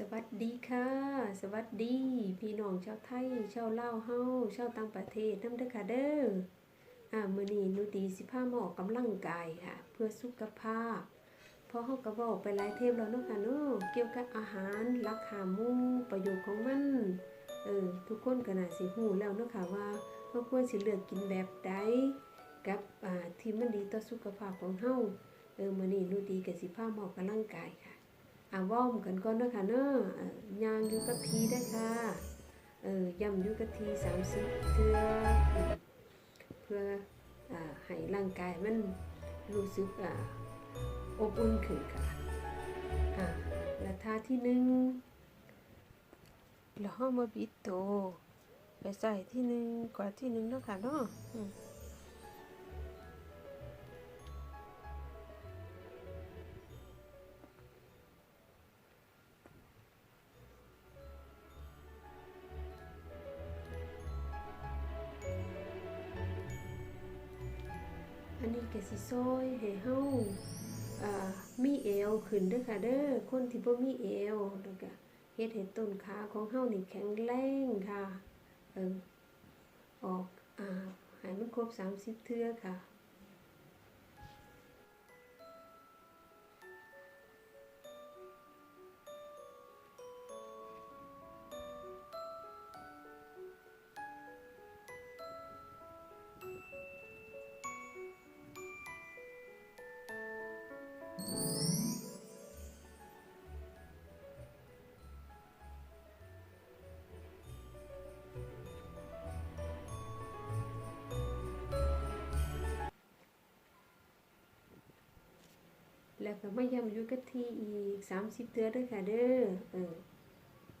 สวัสดีค่ะ สวัสดี พี่น้องชาวไทยชาวลาวเฮาชาวต่างประเทศน้ำเด้อค่ะเด้ออ่ามื้อนี้หนูดีสิพามาออกกำลังกายค่ะ เพื่อสุขภาพเพราะเฮาก็เว้าไปหลายเทปแล้วเนาะค่ะเนาะเกี่ยวกับอาหารราคาหมู่ประโยชน์ของมันเออทุกคนก็น่าสิฮู้แล้วเนาะค่ะว่าเฮาควรสิเลือกกินแบบใดกับอ่าที่มันดีต่อสุขภาพของเฮาเออมื้อนี้หนูดีก็สิพามาออกกำลังกายค่ะ อาว่อมกันก่อนนะค่ะเนาะยางอยู่กับทีได้ค่ะเออย่ำอยู่กับที30เทื่ออืมเพื่ออให้ร่างกายมันรู้สึกอ่าอบอุ่นขึ้นค่ะอ่าและท่าที่หนึ่งแล้วเฮามาบิดโตวไปใส่ที่หนึ่งกว่าที่หนึ่งเนาะค่ะเนาะ ก็สิซอยให้เฮาอ่ามีเอวขึ้นเด้อค่ะเด้อคนที่บ่มีเอวแล้วก็เฮ็ดให้ต้นขาของเฮานี่แข็งแรงค่ะเออออกอ่าให้มันครบ30เทื่อค่ะ แล้วก็ไมาย้ำอยู่กับที่อีก30เทือด้อค่ะเด้อเออ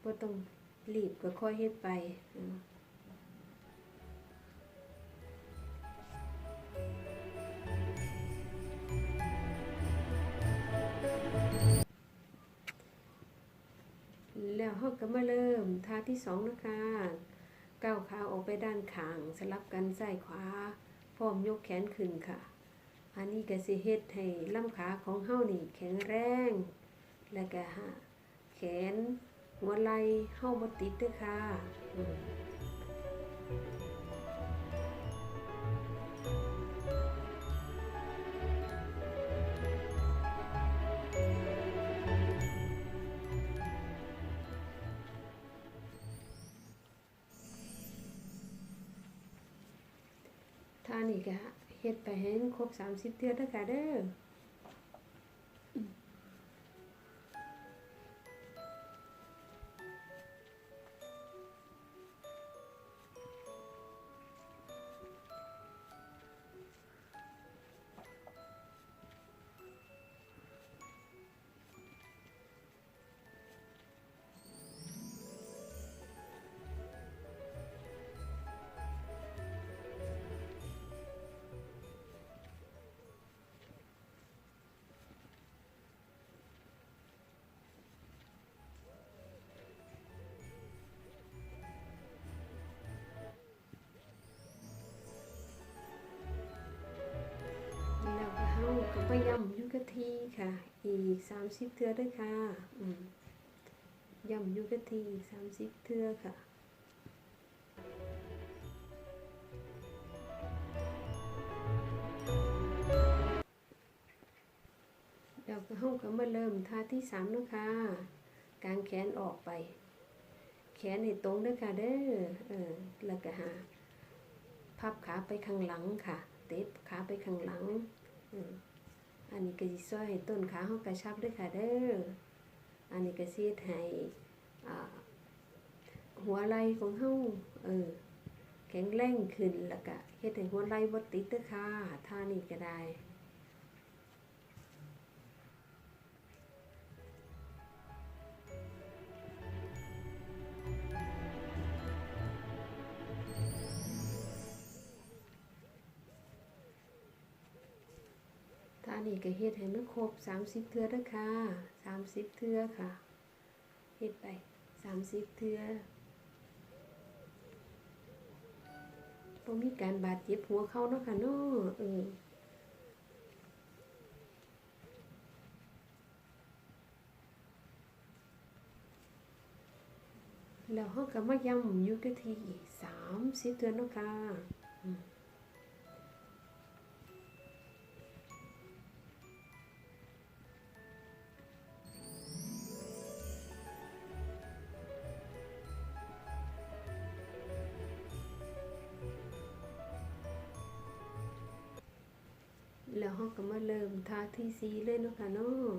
บ่ต้องรีบก็ค่อยเฮ็ดไปแล้วเราก็มาเริ่มท่าที่สองนะคะก้าวขาออกไปด้านข้าง สลับกันซ้ายขวาพร้อมยกแขนขึ้นค่ะ อันนี้ก็สิเฮ็ดให้ลำขาของเฮานี่แข็งแรง แล้วก็หาแขนหัวไหล่เฮาบ่ติดเด้อค่ะท่านี้ก็ เฮ็ดไปให้ครบ30เทื่อเด้อค่ะเด้อ เฮาก็ไปยำยูกับที่ค่ะ อีก30เทื่อด้วยค่ะย่ำยูกับที่อีก30เทื่อค่ะแล้วก็เฮาก็มาเริ่มท่าที่3เนะคะกางแขนออกไป แขนให้ตรงด้อค่ะเด้อเออแล้วก็หาพับขาไปข้างหลังค่ะ เต็บขาไปข้างหลัง อืม อันนี้ก็สิช่วยให้ต้นขาเฮากระชับด้วยค่ะเด้อ อันนี้ก็สิเฮ็ดให้อ่าหัวไหล่ของเฮาเออแข็งแรงขึ้นแล้วก็เฮ็ดให้หัวไหล่บ่ติดเด้อค่ะท่านี้ก็ได้ ท่านี้ก็เฮ็ดให้มันครบ30เทื่อเด้อค่ะ30เทื่อค่ะเฮ็ดไป30เทื่อบ่มีการบาดเจ็บหัวเข่าเนาะค่ะเนาะเออแล้วเฮาก็มาย่ำอยู่กับที่30เทื่อเนาะค่ะ แล้วเฮาก็มาเริ่มท่าที่สีเลยเนาะค่ะเนาะ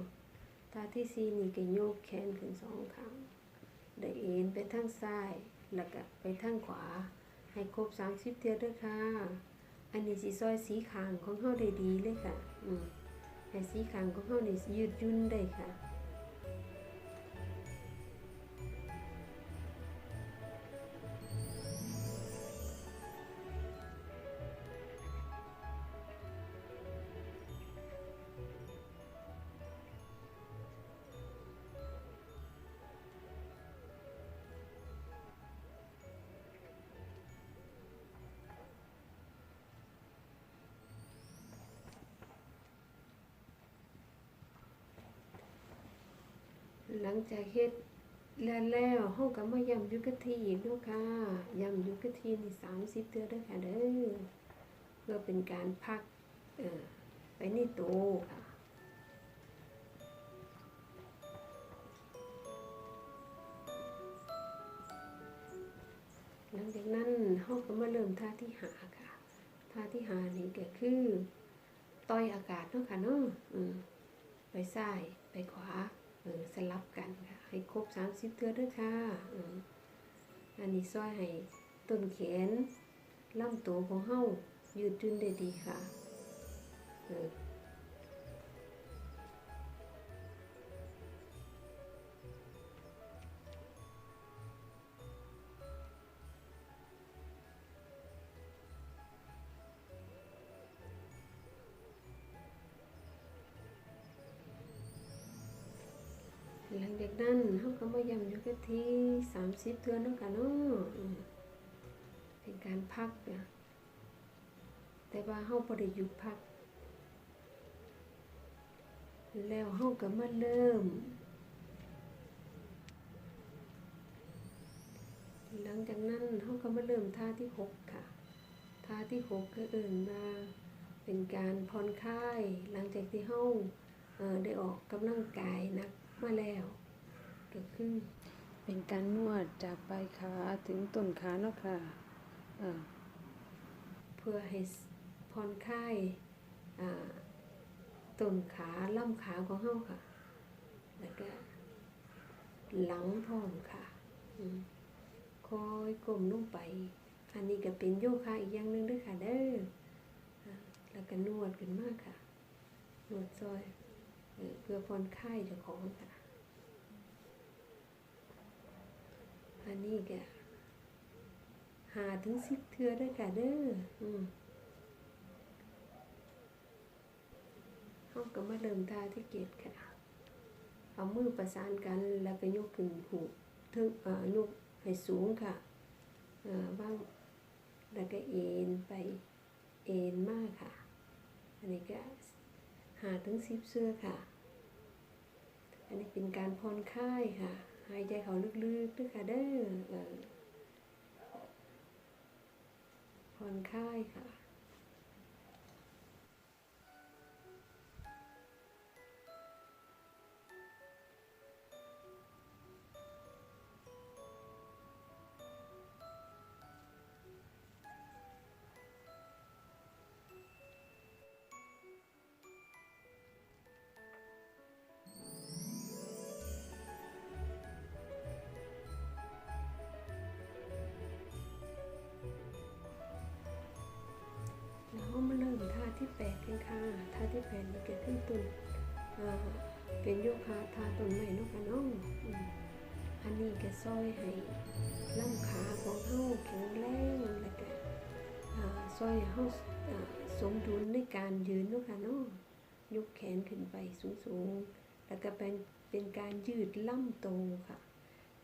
ท่าที่สีนี่ก็โยกแขนขึ้นสองครั้งได้เอ็นไปทางซ้ายแล้วก็ไปทางขวา ให้ครบสามสิบเทื่อเด้วยค่ะ อันนี้สีซอยสีขางของเฮาได้ดีเลยค่ะ อืมให้สีขางของเฮานี่ยืดยุ่นได้ค่ะ หลังจากเฮ็ดแล้วแล้วเฮาก็มายำอยู่กับที่อีกนะค่ะยำอยู่กับที่นี่30เทื่อด้อค่ะเด้อเพื่อเป็นการพักเออไปในโตวค่ะหลังจากนั้นเฮาก็มาเริ่มท่าที่หาค่ะท่าที่หานี่ก็คือต่อยอากาศเนาะค่ะเนาะไปซ้ายไปขวา เออสลับกันค่ะให้ครบ 30 เทือด้วยค่ะออันนี้ซอยให้ต้นแขนลำตัวของเฮายืดหยุ่นได้ดีค่ะ เออหลังจากนั้นเฮาก็มายำอยู่กับที่30เทือเนาะค่ะเนาะเป็นการพักนะแต่ว่าเฮาบ่ได้หยุดพัก แล้วเฮาก็มาเริ่ม หลังจากนั้นเฮาก็มาเริ่มท่าที่หกค่ะ ท่าที่หกก็เอิ่นว่าเป็นการผ่อนคลายหลังจากที่เฮาเอ่อได้ออกกำลังกายนักมาแล้ว ก็คือเป็นการนวดจากปลายขาถึงต้นขาเนาะค่ะเอ่อเพื่อให้ผ่อนคลายต้นขาล่ำขาของเฮาค่ะ แล้วก็หลังพร้อมค่ะคอยก้มลงไป อันนี้ก็เป็นโยคะอีกอย่างหนึ่งด้วยค่ะเด้อแล้วก็นวดขึ้นมากค่ะ นวดซอยเพื่อผ่อนคลายเจ้าของค่ะ อันนี้ก็หาถึงสิบเทือด้วยค่ะเด้ออืมเขาก็มาเริ่มท่าที่เกตค่ะ เอามือประสานกันแล้วก็ยกขึ้นหูถึงเอ่อยกให้สูงค่ะเอ่อบ้างแล้วก็เอ็นไปเอ็นมากค่ะ อันนี้ก็หาถึงสิบเสื้อค่ะ อันนี้เป็นการผ่อนคลายค่ะ หายใจเขาลึกๆด้วยค่ะเด้อเออผ่อนคลายค่ะ ที่แปดกันค่ะท่าที่แปดนี่ก็คือต้นอ่าเป็นโยคะท่าต้นไม้เนาะค่ะน้องอันนี้ก็ซอยให้ล่ำขาของเฮาแข็งแรงแล้วก็อ่ซอยให้เฮาอ่าสมดุลในการยืนนาะค่ะน้องยกแขนขึ้นไปสูงๆ แล้วก็เป็นเป็นการยืดล่ำโตค่ะ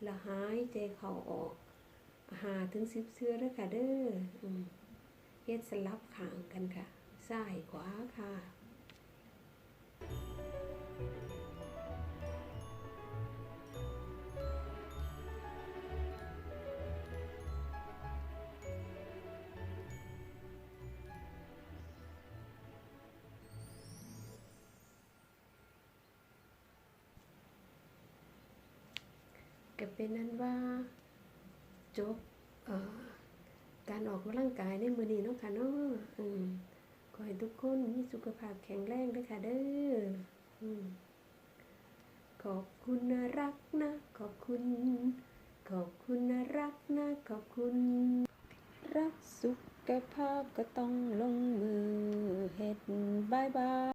ล้วหายใจเข้าออกหาถึงสิบเสื้อด้วค่ะเด้อเฮ็ดสลับขางกันค่ะ ซ้ายขวาค่ะ ก็เป็นนั้นว่าจบการออกกำลังกายในมือนี้น้องค่ะเนาะ ให้ทุกคนมีสุขภาพแข็งแรงด้วยค่ะเด้อขอบคุณนะรักนะ ขอบคุณ ขอบคุณนะรักนะ ขอบคุณ รักสุขภาพก็ต้องลงมือเฮ็ดบายบาย